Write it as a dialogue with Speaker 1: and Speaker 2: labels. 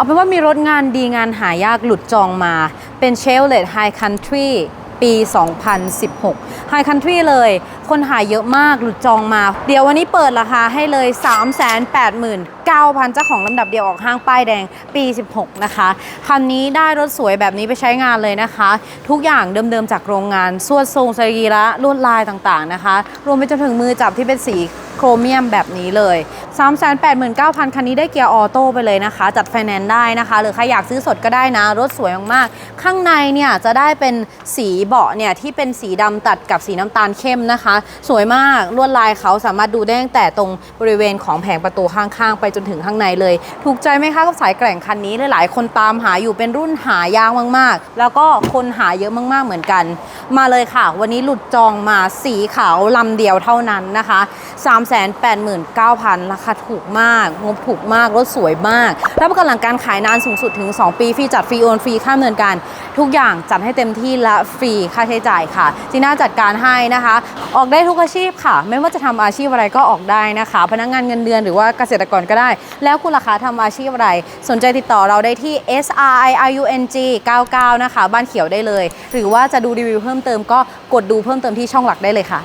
Speaker 1: เอาเป็นว่ามีรถงานดีงานหายากหลุดจองมา เป็นเชลเลตไฮคันทรีปี 2016 High Country เลย คนหายเยอะมาก หลุดจองมา เดี๋ยววันนี้เปิดราคาให้เลย 389,000 เจ้าของลำดับเดียวออกห้างป้ายแดงปี 16 นะคะ คันนี้ได้รถสวยแบบนี้ไปใช้งานเลยนะคะ ทุกอย่างเดิมๆจากโรงงาน สวดทรงสรีระลวดลายต่างๆนะคะ รวมไปจนถึงมือจับที่เป็นสี โครเมียมแบบนี้เลย 389,000 คันนี้ได้เกียร์ออโต้ไปเลยนะคะ จัดไฟแนนซ์ได้นะคะ หรือใครอยากซื้อสดก็ได้นะ รถสวยมากๆ ข้างในเนี่ยจะได้เป็นสีเบาะเนี่ยที่เป็นสีดำตัดกับสีน้ำตาลเข้มนะคะ สวยมากลวดลายเขาสามารถดูได้ตั้งแต่ตรงบริเวณของแผงประตูข้างๆ ไปจนถึงข้างในเลย ถูกใจไหมคะกับสายแกร่งคันนี้หลายๆคนตามหาอยู่เป็นรุ่นหายากมากๆ แล้วก็คนหาเยอะมากๆเหมือนกัน มาเลยค่ะ วันนี้หลุดจองมาสีขาวลำเดียวเท่านั้นนะคะ389,000 ราคาถูกมาก งบถูกมาก รถสวยมาก รับประกันหลังการขายนานสูงสุดถึง 2 ปี ฟรีจัดฟรีโอนฟรีค่าดำเนินการ ทุกอย่างจัดให้เต็มที่และฟรีค่าใช้จ่ายค่ะจีน่าจัดการให้นะคะ ออกได้ทุกอาชีพค่ะ ไม่ว่าจะทำอาชีพอะไรก็ออกได้นะคะ พนักงานเงินเดือนหรือว่าเกษตรกรก็ได้ แล้วคุณราคาทำอาชีพอะไร สนใจติดต่อเราได้ที่ S R I I U N G 99 นะคะ บ้านเขียวได้เลย หรือว่าจะดูรีวิวเพิ่มเติมก็กดดูเพิ่มเติมที่ช่องหลักได้เลยค่ะ